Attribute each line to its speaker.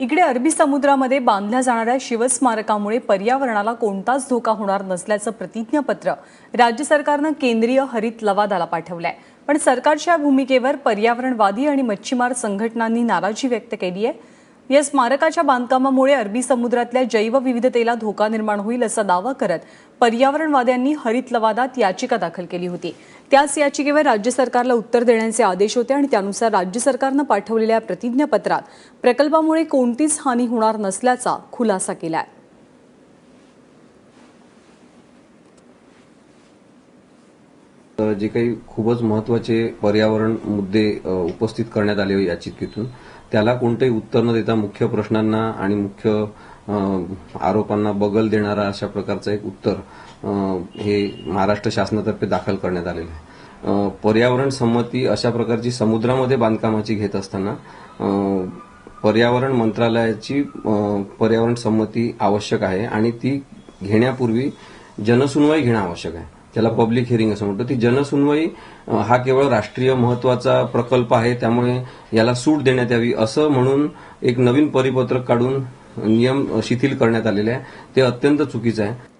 Speaker 1: इकडे अरबी समुद्रामध्ये बांधल्या जाणाऱ्या शिवस्मारकामुळे पर्यावरणाला कोणताच धोका होणार नसल्याचं प्रतिज्ञापत्र राज्य सरकारनं केंद्रीय हरित लवादाला पाठवलंय. पण सरकारच्या भूमिकेवर पर्यावरणवादी आणि मच्छीमार संघटनांनी नाराजी व्यक्त केली आहे. या स्मारकाच्या बांधकामामुळे अरबी समुद्रातल्या जैवविविधतेला धोका निर्माण होईल असा दावा करत पर्यावरणवाद्यांनी हरित लवादात याचिका दाखल केली होती. त्याच याचिकेवर राज्य सरकारला उत्तर देण्याचे आदेश होते आणि त्यानुसार राज्य सरकारनं पाठवलेल्या प्रतिज्ञापत्रात प्रकल्पामुळे कोणतीच हानी होणार नसल्याचा खुलासा केला
Speaker 2: आहे जे काही खूपच महत्त्वाचे पर्यावरण मुद्दे उपस्थित करण्यात आले याचिकेतून त्याला कोणतेही उत्तर न देता मुख्य प्रश्नांना आणि मुख्य आरोपांना बगल देणारा अशा प्रकारचं एक उत्तर हे महाराष्ट्र शासनातर्फे दाखल करण्यात आलेलं आहे. पर्यावरण संमती अशा प्रकारची समुद्रामध्ये बांधकामाची घेत असताना पर्यावरण मंत्रालयाची पर्यावरण संमती आवश्यक आहे आणि ती घेण्यापूर्वी जनसुनवाई घेणं आवश्यक आहे. त्याला पब्लिक हिअरिंग असं म्हणतो. ती जनसुनवाई हा केवळ राष्ट्रीय महत्त्वाचा प्रकल्प आहे त्यामुळे याला सूट देण्यात यावी असं म्हणून एक नवीन परिपत्रक काढून नियम शिथिल करण्यात आलेले आहे. ते अत्यंत चुकीचं आहे.